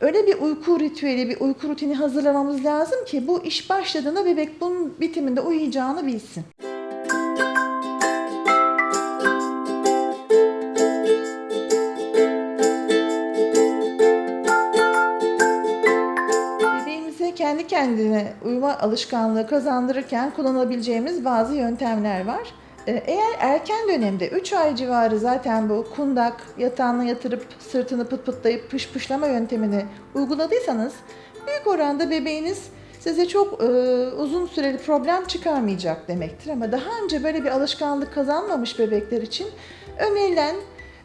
Öyle bir uyku ritüeli, bir uyku rutini hazırlamamız lazım ki bu iş başladığında bebek bunun bitiminde uyuyacağını bilsin. Kendi kendine uyuma alışkanlığı kazandırırken kullanabileceğimiz bazı yöntemler var. Ee, Eğer erken dönemde 3 ay civarı zaten bu kundak yatağına yatırıp sırtını pıt pıtlayıp pış pışlama yöntemini uyguladıysanız büyük oranda bebeğiniz size çok e, uzun süreli problem çıkarmayacak demektir. Ama daha önce böyle bir alışkanlık kazanmamış bebekler için önerilen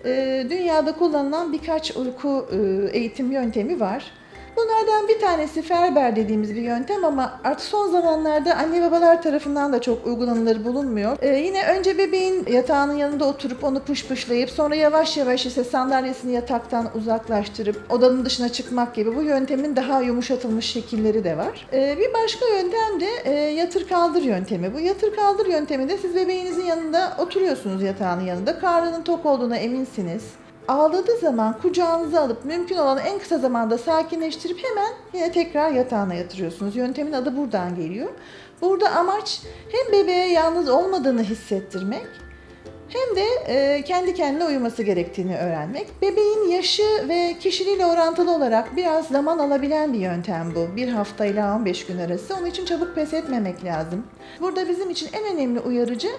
e, dünyada kullanılan birkaç uyku e, eğitim yöntemi var. Bunlardan bir tanesi Ferber dediğimiz bir yöntem ama artık son zamanlarda anne babalar tarafından da çok uygulanılır bulunmuyor. Ee, yine önce bebeğin yatağının yanında oturup onu pışpışlayıp sonra yavaş yavaş ise sandalyesini yataktan uzaklaştırıp odanın dışına çıkmak gibi bu yöntemin daha yumuşatılmış şekilleri de var. Ee, bir başka yöntem de e, yatır kaldır yöntemi. Bu yatır kaldır yönteminde siz bebeğinizin yanında oturuyorsunuz yatağının yanında. Karnının tok olduğuna eminsiniz. Ağladığı zaman kucağınıza alıp mümkün olan en kısa zamanda sakinleştirip hemen yine tekrar yatağına yatırıyorsunuz. Yöntemin adı buradan geliyor. Burada amaç hem bebeğe yalnız olmadığını hissettirmek hem de e, kendi kendine uyuması gerektiğini öğrenmek. Bebeğin yaşı ve kişiliğiyle orantılı olarak biraz zaman alabilen bir yöntem bu. Bir hafta ile 15 gün arası. Onun için çabuk pes etmemek lazım. Burada bizim için en önemli uyarıcı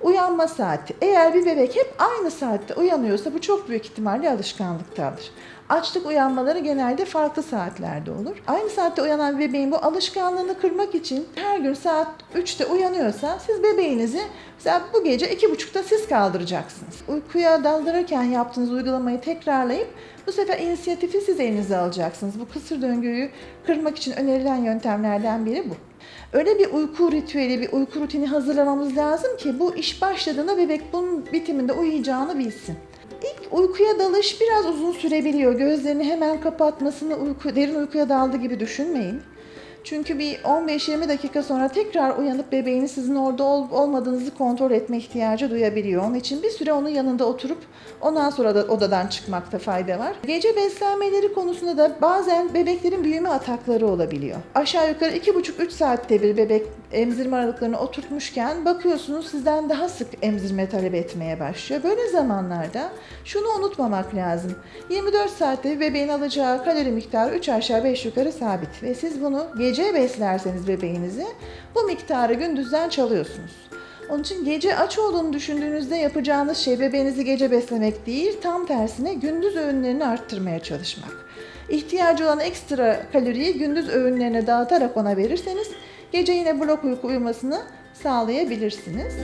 uyanma saati. Eğer bir bebek hep aynı saatte uyanıyorsa bu çok büyük ihtimalle alışkanlıktadır. Açlık uyanmaları genelde farklı saatlerde olur. Aynı saatte uyanan bebeğin bu alışkanlığını kırmak için her gün saat 3'te uyanıyorsa siz bebeğinizi mesela bu gece 2.30'da siz kaldıracaksınız. Uykuya daldırırken yaptığınız uygulamayı tekrarlayıp bu sefer inisiyatifi siz elinize alacaksınız. Bu kısır döngüyü kırmak için önerilen yöntemlerden biri bu. Öyle bir uyku ritüeli, bir uyku rutini hazırlamamız lazım ki bu iş başladığında bebek bunun bitiminde uyuyacağını bilsin. İlk uykuya dalış biraz uzun sürebiliyor. Gözlerini hemen kapatmasını uyku, derin uykuya daldı gibi düşünmeyin. Çünkü bir 15-20 dakika sonra tekrar uyanıp bebeğinin sizin orada olup olmadığınızı kontrol etme ihtiyacı duyabiliyor. Onun için bir süre onun yanında oturup ondan sonra da odadan çıkmakta fayda var. Gece beslenmeleri konusunda da bazen bebeklerin büyüme atakları olabiliyor. Aşağı yukarı 2,5-3 saatte bir bebek emzirme aralıklarını oturtmuşken bakıyorsunuz sizden daha sık emzirme talep etmeye başlıyor. Böyle zamanlarda şunu unutmamak lazım. 24 saatte bebeğin alacağı kalori miktarı 3 aşağı 5 yukarı sabit ve siz bunu gece beslerseniz bebeğinizi bu miktarı gündüzden çalıyorsunuz. Onun için gece aç olduğunu düşündüğünüzde yapacağınız şey bebeğinizi gece beslemek değil, tam tersine gündüz öğünlerini arttırmaya çalışmak. İhtiyacı olan ekstra kaloriyi gündüz öğünlerine dağıtarak ona verirseniz gece yine blok uyku uyumasını sağlayabilirsiniz.